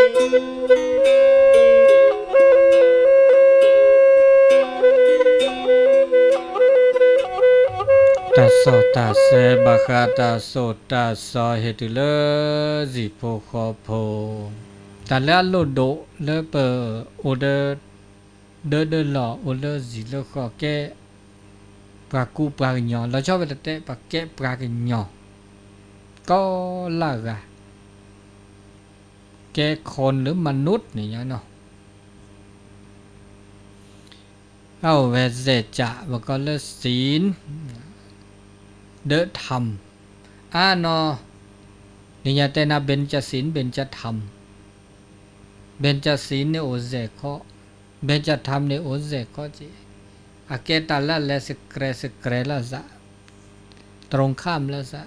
ตัสโสตัสเสบะคาตัสโสตัสสะเหตุเลสิโพโคโพตัลละโลโดเลเปโอเดเดเดลอโอเลสิเลขอ แก่คนหรือมนุษย์นี่เนาะเอาเวเซจะบก็เลศีลเดธรรมอานอนิยตนาเบญจศีลเบญจธรรม เบญจศีลเนโอเซข้อเบญจธรรมเนโอเซข้อจีอาเกตาละแลสเกรสเกรละซะตรงข้ามละซะ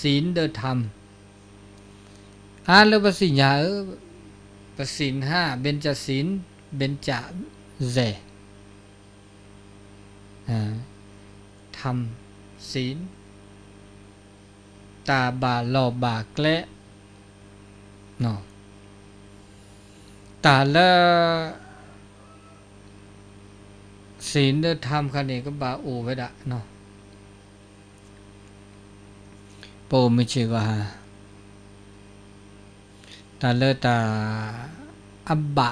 ศีลเดธรรม อาแล้วภาษีญาเออภาษีห้าเบญจศีลเบญจะเซอ่าทำศีล ตาบาหลอบาแกละเนาะตาละศีลเดอทำคันนี้ก็บาโอไว้ดะเนาะโปไม่เชื่อว่า ตาเลตาอับบะ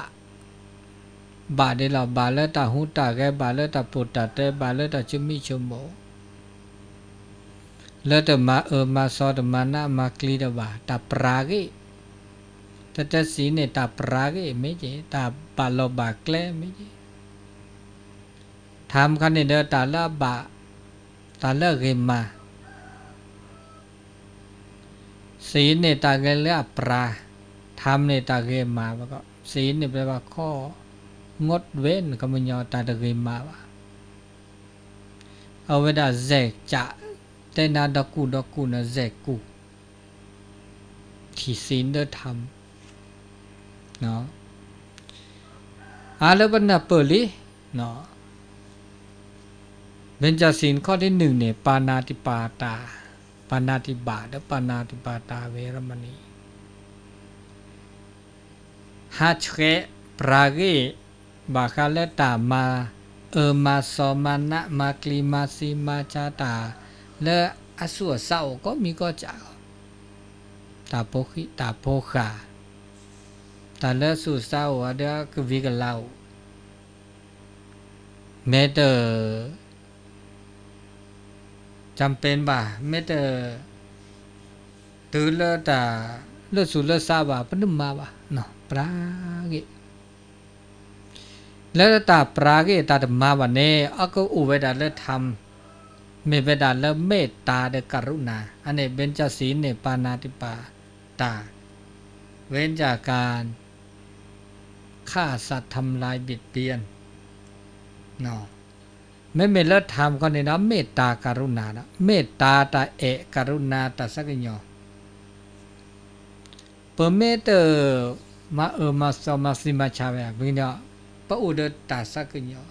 บาเดลาบาเลตาหูตาแกบาเลตาปุตตาเตบาเลตาชุมิชุโมเลตมาเออมาซอตมานามาคลีดบาตาปรากิตตสีเนตาปรากิไม่เจตาบาลบาแกลไม่เจทำคันนี้เดตาละบาตาเลเกมาสีเนตาเกลอปรา ทำเนตาเกมมาแล้วก็ศีลเนี่ยแปลว่าข้องดเว้นก็มันยอตาตะเกมมาวะเอาเวดาแจกจะแต่นาดกูดกูนะแจกกูที่ศีลเดอทำเนาะอาแล้วบันนาเปิดลิเนาะเบญจศีลข้อที่หนึ่งเนี่ยปานาติปาตา ปานาติบาตและปานาติปาตาเวรมณี ฮัจเกปราเกบาคาเลตามาเออมาซอมานะมาคลีมาซีมาชาตา และอสัวเศร้าก็มีก็จากตาโพคิตาโพคาตาเลสุเศร้าว่าเดียกวิกเลาเมเตอร์จำเป็นบ่าเมเตอร์ตือเลตาเลสุเลซาบ่าปนุมมาบ่า ปรากิแล้วตาปราเกตาธรรมาวันเนอก็อุเวดาเลธรรมเมเวดาเลเมตตาเดกรุณาอันนี้เบญจศีลเนปานาติปาตา เว้นจากการฆ่าสัตว์ทำลายบิดเบียนเนาะไม่เมเลธรรมก็เนี่ยนะเมตตาการุณานะเมตตาตาเอะการุณาตาสักญอเปเมเตอม ma e ma so ma si ma cha ba bi no pa o de ta sa ke nyo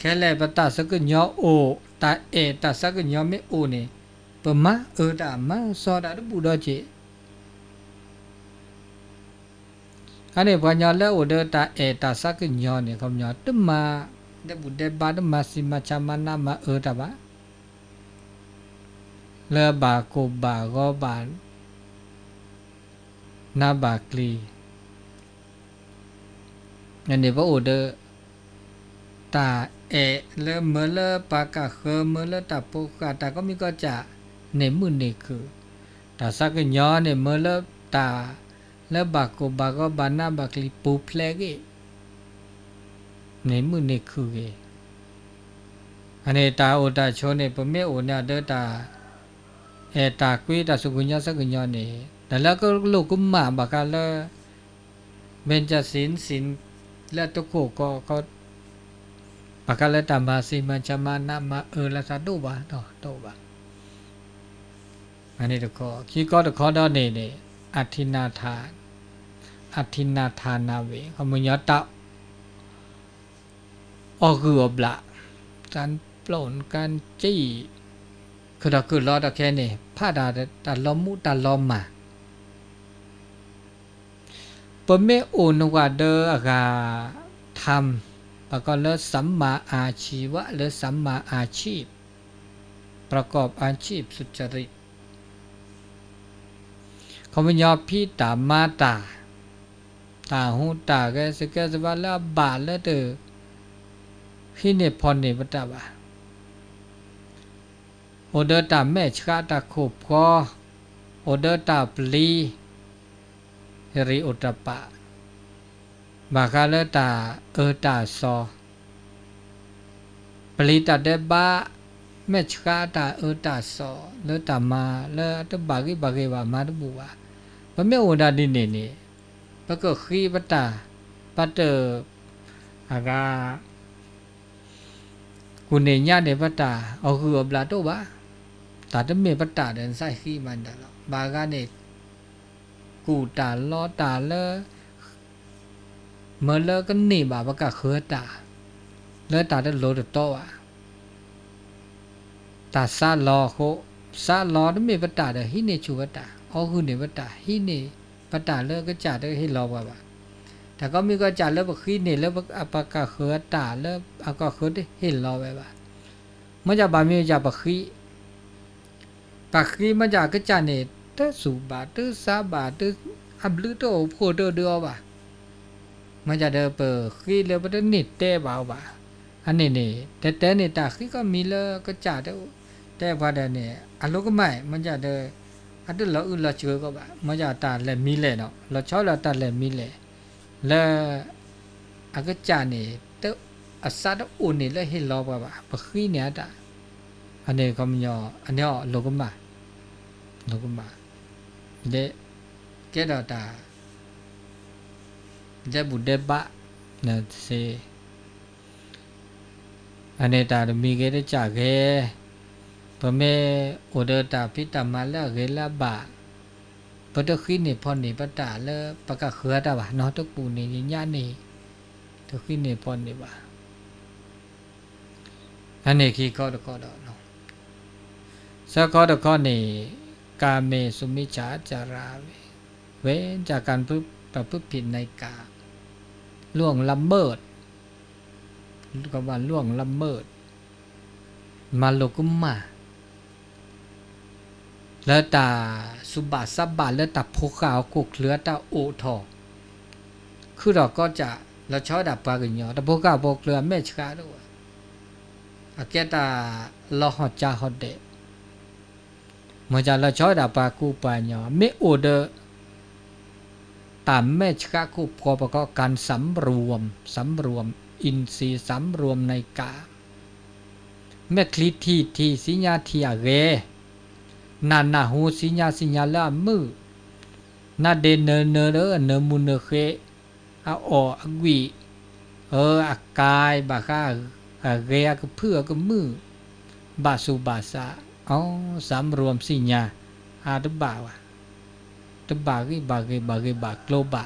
ke le ba ta sa ke nyo o ta e ta sa ke nyo me o ne pa ma e da ma so da de bu do che ka ne ba nyo le o de ta e ta sa ke nyo ne ko nyo te ma de bu de ba de ma si ma cha ma na ma e da ba le ba ko ba go ba na ba kli ยันเดี๋ยวว่าโอเดอร์ตาเอเลเมเลปากาเคเมเลตาโปกาตาก็มีก็จะเนมือเนคือตาสักย้อนเนเมเลตาและบากโกบากบานาบากลิปูเพลกเนมือเนคือเกอันนี้ตาโอตาชนเนปเมโอนาเดตาเอตากุยตาสุกุญญาสักย้อนเนแต่แล้วก็ลูกกุมมาบากาเลเบนจะสินสิน และตุกโขก็ก็ปากกาเลตามาสีมันจะมานามาเออละสะตุบาต่อโตบาอันนี้ตะขอคีก็ตะขอดอนี่นี่อธินาทานอธินาทานาเวขมุญญตะออกคืออบละการปล้นการจี้คือเราคือรอดแค่นี้ผ้าดาตาล้อมมุตาล้อมมา เมโอนวาเดออากาทำประกอบแล้วสัมมาอาชีวะหรือสัมมาอาชีพ ประกอบอาชีพสุจริตเขาไม่ยอมพี่ตามาตา ตาหูตาแกสแกสวาและบาและเตอพี่เนี่ยพอเนี่ยปตาบาโอเดอตาแม่ชกาตาขบคอโอเดอตาปลี ယရိဥတ္တပဘာကလတာအတာစောပလိတတေပမက်ချကာတာအတာစောလောတမလောတဘာကိဘာကေဘာမာတဘူဝါပမေဝန္ဒတိနေနေပကခိပတာပတ္တအကာကုနေညတေပတာအခုဘလာတော့ပါဒါတမေပတာတဲ့စိုက်ခိမန္တလောဘာကနေ กูด่าล้อด่าเลอเมื่อเลอก็หนีบาปกะเคือตาเลอตาได้โลดโตอะตาซาลอโคซาลอนั่นไม่ปตาเดฮิเนชูปตาอ๋อคือเนปตาฮิเนปตาเลอก็จ่าได้ให้รอว่าแต่ก็มีก็จ่าเลอบักขี้เนเลอบักอปากะเคือตาเลออากะเคือได้ให้รอไว้ว่ามันจะบามีจะบักขี้ปักขี้มันจะก็จ่าเน တစုပါတစပါတအဘလူတိုဖိုတိုဒောပါမကြတဲ့ပခိလေပတနိတဲပါပါအနေနဲ့တတဲနေတာခိကမီလကကြတဲ့တဲဖတ်တဲ့နဲ့အလုကမိုင်မကြတဲ့အတလောဥလချေကပါမကြတာလက်မီလဲတော့လချောလတလက်မီလဲလဲအကကြနေတဲ့အစတ်အိုနေလဲဟေလောပါပါပခိနေတာအနေကမညအနေလောကမလောကမ でゲラダジャブデバなせအနေတာမိခဲ့တဲ့ကြခဲ့ပမေဩဒတာပိတမလရေလဘပတခိနေဖောနေပတလပကခေတာဘာနော်တကူနေညနေတခိနေဖောနေပါအနေခီကောတကောတော့နော်စကောတကောနေ กาเมสุมิจาจาราเว้นจากการประพฤติผิดในกาล่วงละเมิดก็ว่าล่วงละเมิด มาโลกุมมาแล้วตาสุบาสับบาแล้วตาโพขาวกุกเหลือตาโอทอคือเราก็จะเราชอบดับปากอย่างแต่โพขาวโพเกลือไม่ช้าด้วยอาเกตาลอหอจาหอเด มจาละชอดาปากูปัญญาไม่อเดอตามแม่ชกาคูพอประกอบการสำรวมสำรวม อินทรีย์สำรวมในกาเมคลิทีทีสิญญาทีอาเรนานาหูสิญญาสิญญาละมือนาเดเนเนเดเนมุนเนเคอาอออวีเอออากายบาคาเรียกเพื่อก็มือบาสุบาสา สำรวมสี่ญาอาดบ่าวะดบ่ากีบ่ากีบ่ากีบ่าโลบ่า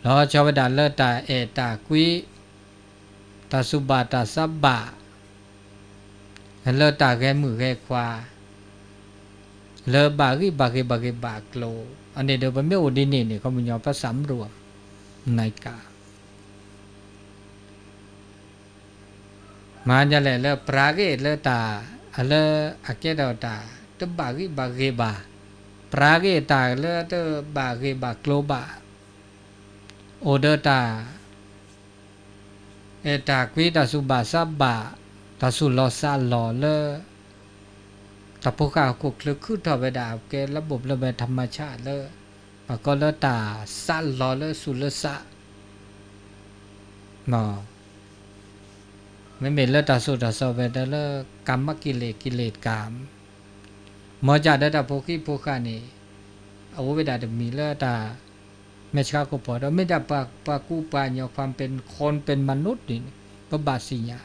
แล้วชาวดาเลตาเอตากุยตาสุบาตาสับบะเลตาแกมือแกควาเลบากีบากีบากีบากโลอันนี้เดี๋ยวมันไม่อดินี่เนี่ยเขามันยอมพระสำรวมในกามันจะแหละเลปราเกตเลตา ala ake da ta to bagi bagi ba prage ta le to bagi ba globa order ta e ta kwi ta su ba sa ba ta su lo sa lo le ตะพกาคุกลึกคือถอดไปดาบแกระบบระเบียธรรมชาติเลยปะก็เลตาสั้นรอเลสุลสะนอ ไม่เป็นเลตาสุตาสเวดาเลกรรมกิเลสกิเลสกรรมมอจาดตาโพคิโพคานี่อวเวดาจะมีเลตาไม่ช้าก็พอเราไม่ได้ปากปากูปาเนี่ยความเป็นคนเป็นมนุษย์นี่พระบาสิญา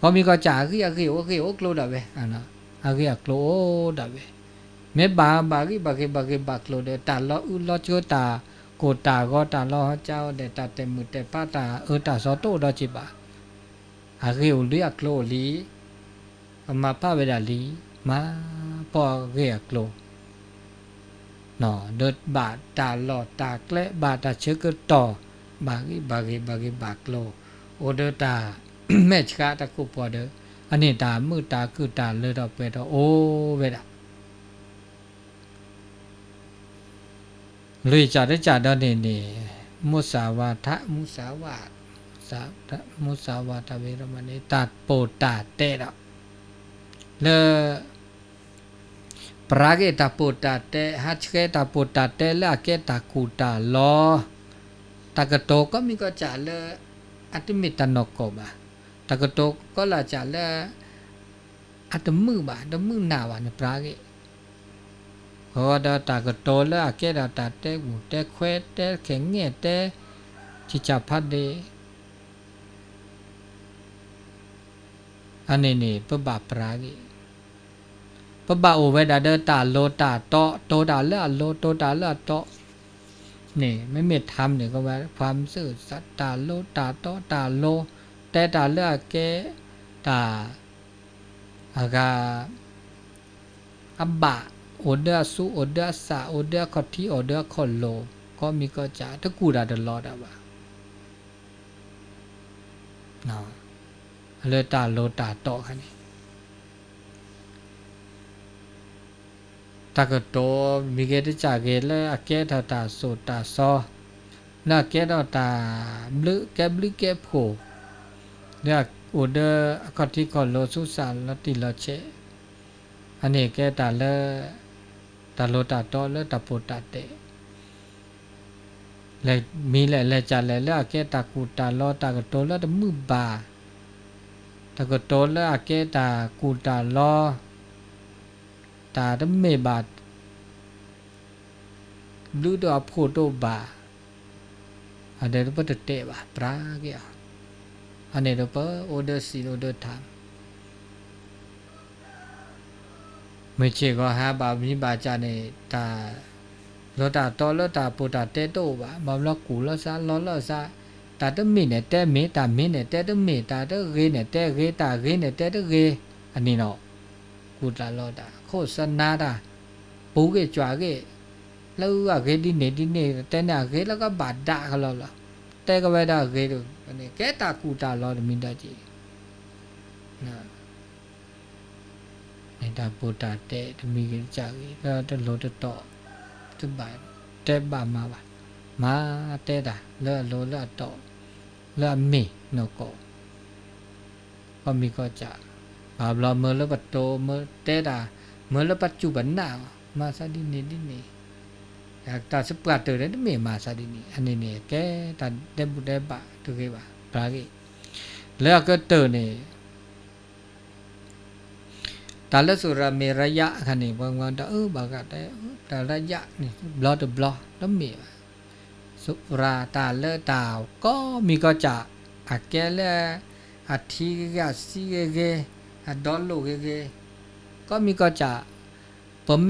พอมีก็จ่าคืออยากคือโอเคโอโกลดาเวอะนะอาคืออยากโกลดาเวเมบาบากิบากิบากิบาโกลเดตาลออุลอโจตาโกตาก็ตาลอเจ้าเดตาเต็มุเตปาตาเออตาสอโตดอจิบา อาเรียวเรียกโลลีมาป้าเวลาลีมาพอเรียกโลหนอเดิดบาดตาหลอดตาเละบาดตาเชื้อก็ต่อบากิบากิบากิบากโลโอเดอตาแม่ชกาตะคุปอเดออันนี้ตามือตาคือตาเลยดอกเปดอโอเวดาลุยจัดได้จัดดอนเนเนมุสาวาทะมุสาวาทามุสาวาทเวรมณีตัดโปตาเตระเลปราเกตาโปตาเตะฮัชเกตาโปตาเตและเกตาคูตาลอตากโตก็มีก็จะเลอัตมิตนกบะตากโตก็ละจะเลอัตมือบะตมือหนาวันปราเกพอดาตากโตแล้วเกดาตาเตะหูเตะเควเตะแข็งเงี่ยเตะชิจับพัดเด အနေနဲ့ပပပရာကြီးပပအိုဝဲဒါဒတာလောတာတော့တောတာလဲလောတောတာလဲတော့นี่ไม่มีทำเนี่ยก็ว่าความซื่อสัตย์ตาโลตาโตตาโลแต่ตาเลือกแกตาอากาอับบะโอเดอสุโอเดอสาโอเดอคอทีโอเดอคอโล ก็มีก็จะตะกูดาตลอดอ่ะบ่าเนาะ အလတလောတာတော့ခဏိတကတော့မိခဲ့တကြခဲ့လဲအကဲထတာဆိုတာဆောနာကဲတော့တာဘလကဲဘလကဲဖိုညာအိုဒါအခတိကလောဆုစာလတိလချေအနေကဲတာလဲတလောတာတော့လဲတပိုတာတဲ့လဲမီးလဲလဲကြလဲလဲကဲတာကူတာလောတာကတော့လဲမှုပါ တကတော်လဲအကဲတာကူတာလောတာတမေဘာဘလူးတော့ဖို့တော့ဘာအဲ့ဒါတော့တဲ့ပါပရာကရအနေတော့ပအိုဒစီအိုဒတာမချေကဟာဘာမိဘာကြနေတာလောတာတော်လောတာပူတာတဲတော့ပါမမလကူလောစားလောလောစား တာတမိနဲ့တဲမင်းတာမင်းနဲ့တဲတမိတာတရေနဲ့တဲရေတာရေနဲ့တဲတရေအနေတော့ကူတာလောတာခို့စနာတာဘူးကကြွားကလောကဂေဒီနေဒီနေတဲနာဂေလကဘာဒါခလောလာတဲကဝဲတာဂေတို့အနေကဲတာကူတာလောမင်းတကြီးနာနေတာပူတာတဲတမီကြီးကြကြီးဒါတလို့တော့တပိုင်တဲပါမှာပါ มาเตดะเลือโลเลืะโตเลือมีโนโกก็มีก็จะบาบลอเมื่อละบัตโตเมื่อเตดะเมื่อละปัจจุบันหนามาซาดินีดินีอยากตาสปาเตอร์ได้เมมาซาดินีอันนี้เนี่ยแกตัดเดบุเดบะตุเกบะปลาเกแล้วก็เตอร์นี่ยตาลสุราเมระยะคันนี้บางวันเออบากันได้แต่ตระยะนี่บลอตบลอแล้วเมี สุราตาเลตาว ก็มีก็จะอักแกเลอัธิกาซีเกอาดอลโลเกเกก็มีก็จะปะเม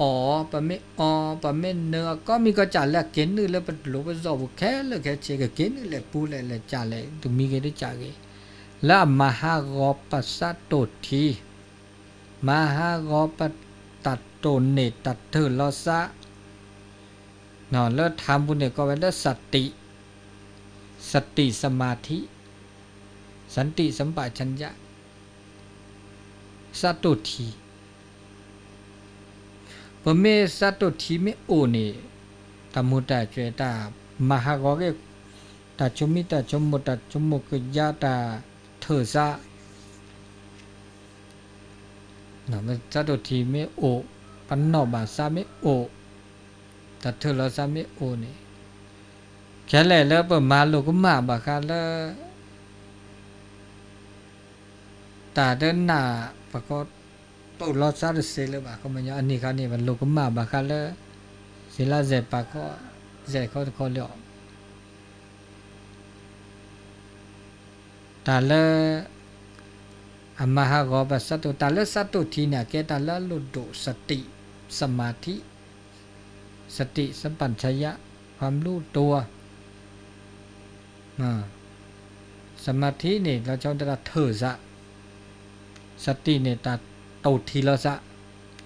ออปะเมออปะเมเนอก็มีก็จะละเกนนึละปะโลปะซอบุแค่ละแค่เชกเกนนึละปูละละจะละตุมีเกได้จะเกละมหากรปัสสะโตทีมหากรปตัดโตเนตัตเธลอสะ นาะแล้วทำบุญเนี่ยก็ไว้แล้วสติ สติสมาธิ สันติสัมปชัญญะစတုတီပမေစတုတီမေအိုနေတမုတကျွေတာမဟာဂောကေတချုမိတချုမတချုမကယတာထေဇာနော်မစတုတီမေအိုပနောဘာစာမေအို thật thưa là sao biết ổn này cái này là bởi mà lô cũng mà bà khá là ta đến là bà có tổ lo sao được xe là bà không có mình anh đi khá này bà lô cũng mà bà khá là sẽ là dẹp bà có dẹp có có liệu ta là amma ha gõ bà sát tu ta là sát tu thì nè cái ta là lô độ sát tị samadhi. สติสัมปัชยะ ความรู้ตัวสมาธิเนี่ยเราจะตัดเถือสะสติเนี่ยตัดตูดทีละสะ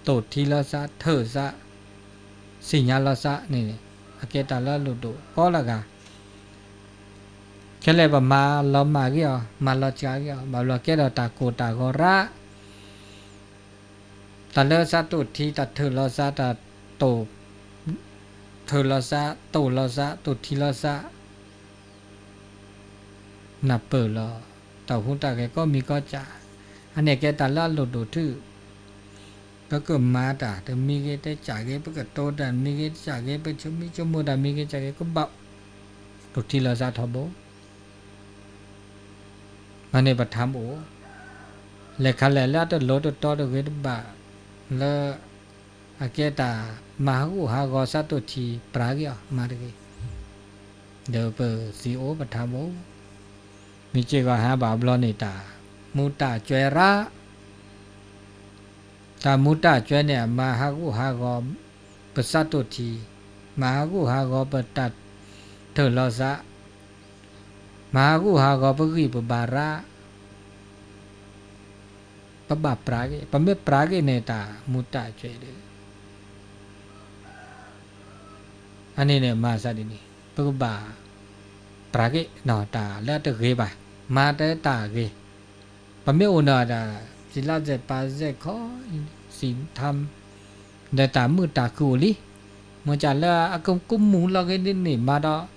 ตูดทีละสะเถือสะสิญญาละสะนี่อาเกตาละลุดุก็ละกันแค่เลยบมาลรมาเกี่ยวมาลรจ้าเกี่ยวมาเราแก่เราตาโกตาโกระตัดเลสะตุดทีตัดเถือละสะตัดตู เอละซะโตละซะตุทีละซะนับเปิดลอต่อพุ่งตาแกก็มีก็จ่าอันนี้แกตัดลาหลุดดทื่อก็เกิดมาตาแต่มีแกได้จ่าแกไปกระโตดันมีแกจ่าแกไปชมีชมูดันมีแกจ่าแกก็เบาตุทีละซะทบมันในปัทธารมโอแลกขานแหล่ล้ะตัวรถตัวต่อตัวเวทบ่าแล้ว အကေတာမဟာဟုဟာဂောစတုချီပရာဂယမာတကေဒေပစီအိုပထမ်ဘောမိချေကဟာဘာဘလောနေတာမူတာကျွဲရာတာမုတ္တကျွဲ့နဲ့မဟာကုဟာကောပစတ္တုတီမဟာကုဟာကောပတ္တထေလောစမဟာကုဟာကောပကိပပါရပပပရာကေပမေပရာကေနေတာမုတ္တကျွဲ့တယ် anh này mà sao đi đi bố bà trả cái nó ta là được ghê bà. Mà để ta ghê. Bà mấy ôn là chỉ là để bà dễ khó, xin thăm. Để ta mưa ta cù lý mà trả là công cũng muốn lo cái này mà đó.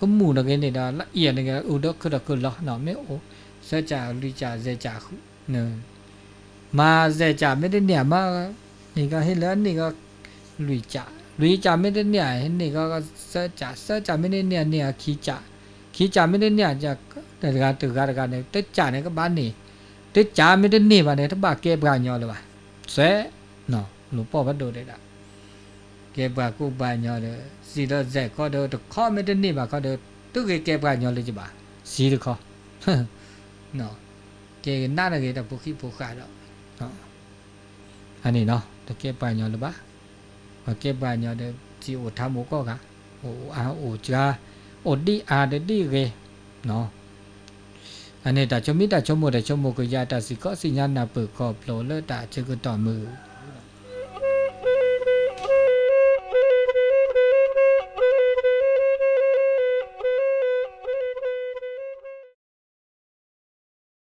Cũng muốn là cái này đó, là yên này cái ưu ừ đó cứ đó cứ lo, nó mới ô sẽ trả lui trả dễ trả khu nè. Mà dễ trả mấy đến điểm mà thì cái hết lớn thì cái lui trả อียดนี่ก็อุดกคือดคือละเนาะไม่โอเสจาลิจาเจจาคุเนมาเจจาไม่ได้เนี่ยมานี่ก็ให้แล้วนี่ก็ลุยจาลุยจาไม่ได้เนี่ยเห็นนี่ก็เสจาเสจาไม่ได้เนี่ยเนี่ยขี้จาขี้จาไม่ได้เนี่ยจะแต่กาตึกกาตกาเนี่ยตึจาเนี่ยก็บ้านนี่ te cha me de ne ba ne ta ba ke ba nyo le ba se no lu po ba do de da ke ba ku ba nyo de si do ze ko do to kho me de ne ba ko do tu ke ke ba nyo le ji ba si de kho no ke na na ke da bu khi bu kha do no ani no to ke ba nyo le ba ba ke ba nyo de ji o tha mo ko ga o a o cha o di a de di ke no အနေတာချမိတာချမို့တဲ့ချမို့ကိုရတာစီကောစီညာနာပုခောပလောလတာချေကတော်မူ